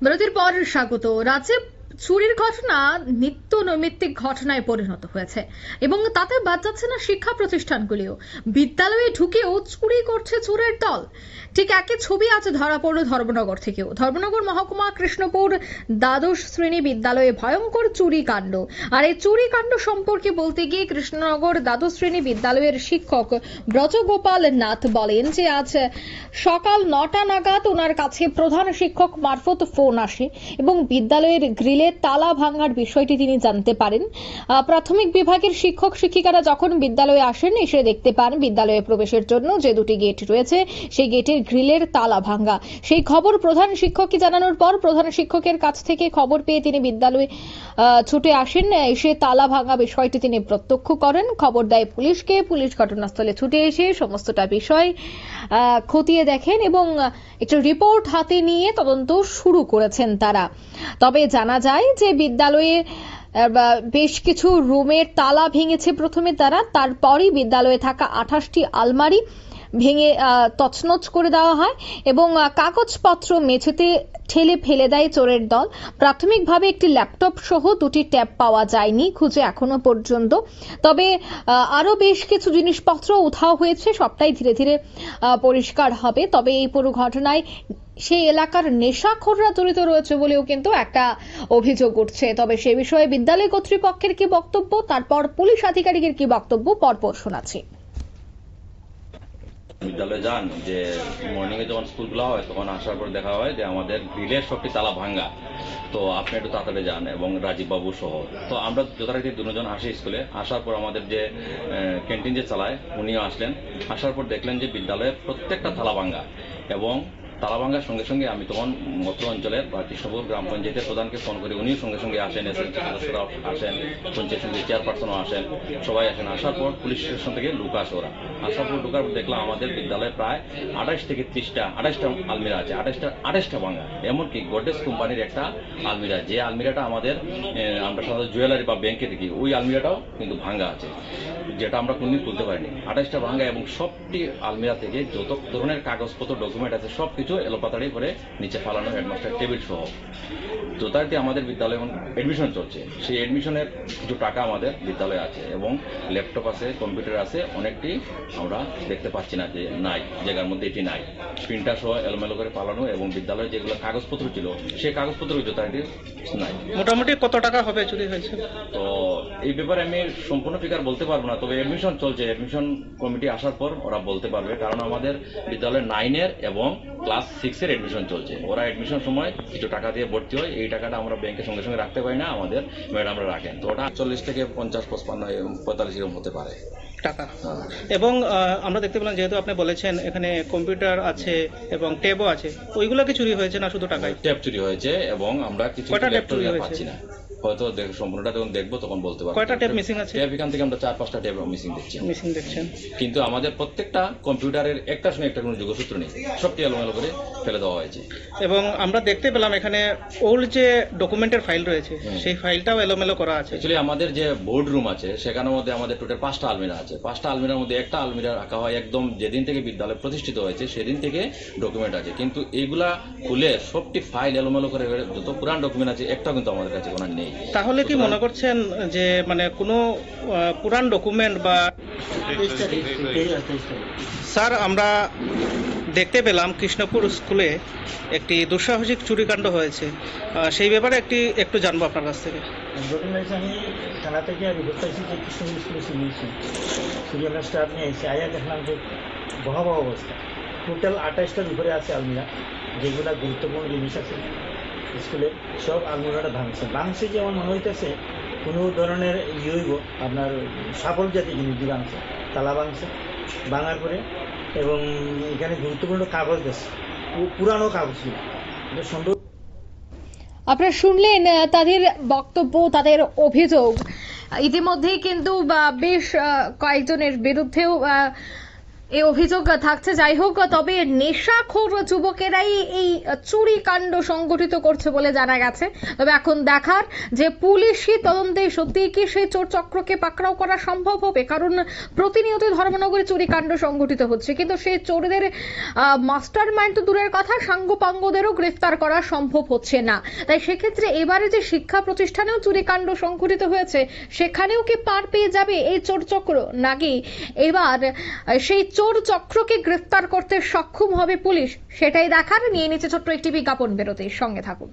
বিরতির পর স্বাগত। রাজ্যে চুরির ঘটনা নিত্য নৈমিত্তিক ঘটনায় পরিণত হয়েছে এবং তাতে বাদ যাচ্ছে না শিক্ষা প্রতিষ্ঠানগুলিও। বিদ্যালয়ে ঢুকেও চুরি করছে চোরের দল। ঠিক একই ছবি আছে ধরা পড়ল ধর্মনগর থেকেও। ধর্মনগর মহকুমা কৃষ্ণপুর দ্বাদশ শ্রেণি বিদ্যালয়ে ভয়ঙ্কর চুরি কাণ্ড। আর এই চুরি কাণ্ড সম্পর্কে বলতে গিয়ে কৃষ্ণনগর দ্বাদশ শ্রেণি বিদ্যালয়ের শিক্ষক ব্রজগোপাল নাথ বলেন যে আজ সকাল নটা নাগাদ ওনার কাছে প্রধান শিক্ষক মারফত ফোন আসে এবং বিদ্যালয়ের গ্রিলে তালা ভাঙার বিষয়টি তিনি জানতে পারেন। প্রাথমিক বিভাগের শিক্ষক শিক্ষিকারা যখন বিদ্যালয়ে আসেন, এসে দেখতে পান বিদ্যালয়ে প্রবেশের জন্য যে দুটি গেট রয়েছে, সেই গেটের গ্রিলের তালা ভাঙা। সেই খবর প্রধান শিক্ষককে জানানোর পর প্রধান শিক্ষকের কাছ থেকে খবর পেয়ে তিনি বিদ্যালয়ে ছুটে আসেন। এসে তালা ভাঙা বিষয়টি তিনি প্রত্যক্ষ করেন। খবর দেয় পুলিশকে। পুলিশ ঘটনাস্থলে ছুটে এসে সমস্তটা বিষয় খতিয়ে দেখেন এবং একটি রিপোর্ট হাতে নিয়ে তদন্ত শুরু করেছেন তারা। তবে জানা যায় যে বিদ্যালয়ে বেশ কিছু রুমের তালা ভেঙেছে প্রথমে তারা তারপরই বিদ্যালয়ে থাকা আঠাশটি আলমারি ভেঙে তছনছ করে দেওয়া হয় এবং কাগজপত্র মেঝেতে ঠেলে ফেলে দেয় চোরের দল। প্রাথমিকভাবে একটি ল্যাপটপ সহ দুটি ট্যাব পাওয়া যায়নি খুঁজে এখনও পর্যন্ত। তবে আহ, আরও বেশ কিছু জিনিসপত্র উধাও হয়েছে সবটাই ধীরে ধীরে পরিষ্কার হবে। তবে এই পুরো ঘটনায় সেই এলাকার নেশাখোররা জড়িত রয়েছে বলেও কিন্তু একটা অভিযোগ উঠছে। তবে সে বিষয়ে বিদ্যালয় কর্তৃপক্ষের কি বক্তব্য? তারপর পুলিশ আধিকারিকের কি বক্তব্য? পরপর শোনাচ্ছি। বিদ্যালয়ে যান, যে মর্নিং এ যখন স্কুলগুলো হয়, তখন আসার পর দেখা হয় যে আমাদের গ্রিলের সবটি তালা ভাঙ্গা। তো আপনি একটু তাড়াতাড়ি যান এবং রাজীব বাবু সহ। তো আমরা যথারীতি দুজন আসি স্কুলে আসার পর আমাদের যে ক্যান্টিন যে চালায়, উনিও আসলেন। আসার পর দেখলেন যে বিদ্যালয়ের প্রত্যেকটা তালা ভাঙ্গা এবং তালা ভাঙ্গার সঙ্গে সঙ্গে আমি তখন মত্র অঞ্চলের বা কৃষ্ণপুর গ্রাম পঞ্চায়েতের প্রধানকে ফোন করি, উনিও সঙ্গে সঙ্গে আসেন এসএসসি সদস্যরা আসেন, পঞ্চায়েত সমিতির চেয়ারপারসনও আসেন, সবাই আসেন। আসার পর পুলিশ স্টেশন থেকে লুক আসে ওরা। আসার পর ঢোকার দেখলাম আমাদের বিদ্যালয়ে প্রায় আঠাশ থেকে ত্রিশটা, আঠাশটা আলমিরা আছে, আঠাশটা আঠাশটা ভাঙা। এমনকি গোডেস কোম্পানির একটা আলমিরা, যে আলমিরাটা আমাদের আমরা সাধারণত জুয়েলারি বা ব্যাংকে দেখি, ওই আলমিরাটাও কিন্তু ভাঙ্গা আছে, যেটা আমরা কোনদিন তুলতে পারিনি। আঠাশটা ভাঙ্গা এবং সবটি আলমিরা থেকে যত ধরনের কাগজপত্র ডকুমেন্ট আছে সব কিছু এলোপাতাড়ি করে নিচে ফালানো হেডমাস্টার টেবিল সহ। তো যথারীতি আমাদের বিদ্যালয়ে এখন এডমিশন চলছে। সেই এডমিশনের কিছু টাকা আমাদের বিদ্যালয়ে আছে এবং ল্যাপটপ আছে কম্পিউটার আছে অনেকটি আমরা দেখতে পাচ্ছি না যে নাই জায়গার মধ্যে এটি নাই। প্রিন্টার সহ এলোমেলো করে পালানো এবং বিদ্যালয়ে যেগুলো কাগজপত্র ছিল সেই কাগজপত্র যথারীতি নাই। মোটামুটি কত টাকা হবে চুরি হয়েছে? তো এই ব্যাপারে আমি সম্পূর্ণ ফিগার বলতে পারব না তবে এডমিশন চলছে। এডমিশন কমিটি আসার পর ওরা বলতে পারবে কারণ আমাদের বিদ্যালয়ে নাইনের এবং ক্লাস সিক্সের এডমিশন চলছে। ওরা এডমিশন সময় কিছু টাকা দিয়ে ভর্তি হয় এই টাকাটা আমরা ব্যাংকের সঙ্গে সঙ্গে রাখতে পারি না আমাদের ম্যাডামরা রাখেন। তো ওটা চল্লিশ থেকে পঞ্চাশ পঁচপান্ন পঁয়তাল্লিশ এরকম হতে পারে। টাকা। এবং আহ, আমরা দেখতে পেলাম যেহেতু আপনি বলেছেন এখানে কম্পিউটার আছে এবং ট্যাবও আছে ওইগুলো কি চুরি হয়েছে না শুধু টাকাই? ট্যাপ চুরি হয়েছে এবং আমরা কিছু? পাচ্ছি না। হয়তো দেখ সম্পূর্ণটা যখন দেখব তখন বলতে পারব। কয়টা ট্যাব মিসিং আছে? ট্যাব এখান থেকে আমরা চার পাঁচটা ট্যাব মিসিং দেখছি। মিসিং দেখছেন। কিন্তু আমাদের প্রত্যেকটা কম্পিউটারের একটার সঙ্গে একটা কোনো যোগসূত্র নেই। সবটি এলোমেলো করে ফেলে দেওয়া হয়েছে। এবং আমরা দেখতে পেলাম এখানে ওল্ড যে ডকুমেন্টের ফাইল রয়েছে সেই ফাইলটাও এলোমেলো করা আছে। অ্যাকচুয়ালি আমাদের যে বোর্ড রুম আছে সেখানের মধ্যে আমাদের টোটাল পাঁচটা আলমিরা আছে। পাঁচটা আলমিরার মধ্যে একটা আলমিরা রাখা হয় একদম যেদিন থেকে বিদ্যালয় প্রতিষ্ঠিত হয়েছে সেদিন থেকে ডকুমেন্ট আছে। কিন্তু এইগুলা খুলে সবটি ফাইল এলোমেলো করে যত পুরান ডকুমেন্ট আছে একটাও কিন্তু আমাদের কাছে কোনো নেই। তাহলে কি মনে করছেন যে মানে কোনো পুরান ডকুমেন্ট বা স্যার আমরা দেখতে পেলাম কৃষ্ণপুর স্কুলে একটি দুঃসাহসিক চুরিকাণ্ড হয়েছে। সেই ব্যাপারে একটি একটু জানব আপনার কাছ থেকে। ঘটনা আমি থানা থেকে রিপোর্ট পাইছি যে কৃষ্ণপুর স্কুলে চুরি হয়েছে। স্টাফ নিয়ে এসে আয়া দেখলাম যে ভয়াবহ অবস্থা। টোটাল আঠাশটার উপরে আছে আলমিরা যেগুলা গুরুত্বপূর্ণ জিনিস আছে। স্কুলে সব আলমিরাটা ভাঙছে। ভাঙছে যে আমার মনে হইতেছে, কোনো ধরনের ইয়ে আপনার সাফল জাতীয় জিনিস দিয়ে ভাঙছে, তালা ভাঙছে, ভাঙার পরে এবং এখানে গুরুত্বপূর্ণ কাগজ পু- পুরানো কাগজগুলো সন্দেহ আপনারা শুনলেন তাদের বক্তব্য, তাদের অভিযোগ। ইতিমধ্যেই কিন্তু বেশ কয়েকজনের বিরুদ্ধেও এই অভিযোগ থাকছে। যাই হোক, তবে নেশাখোর যুবকেরাই এই চুরি কাণ্ড সংগঠিত করছে বলে জানা গেছে। তবে এখন দেখার যে পুলিশি তদন্তে সত্যি কি সেই চোর চক্রকে পাকড়াও করা সম্ভব হবে? কারণ প্রতিনিয়ত ধর্মনগরে চুরি কাণ্ড সংগঠিত হচ্ছে। কিন্তু সেই চোরদের মাস্টার মাইন্ড তো দূরের কথা সাঙ্গপাঙ্গদেরও গ্রেফতার করা সম্ভব হচ্ছে না। তাই সেক্ষেত্রে এবারে যে শিক্ষা প্রতিষ্ঠানেও চুরি কাণ্ড সংঘটিত হয়েছে, সেখানেও কি পার পেয়ে যাবে এই চোর চক্র? নাকি এবার সেই চোর চক্রকে গ্রেফতার করতে সক্ষম হবে পুলিশ, সেটাই দেখার। নিয়ে নিচে ছোট্ট একটি বিজ্ঞাপন বেরোতে সঙ্গে থাকুন।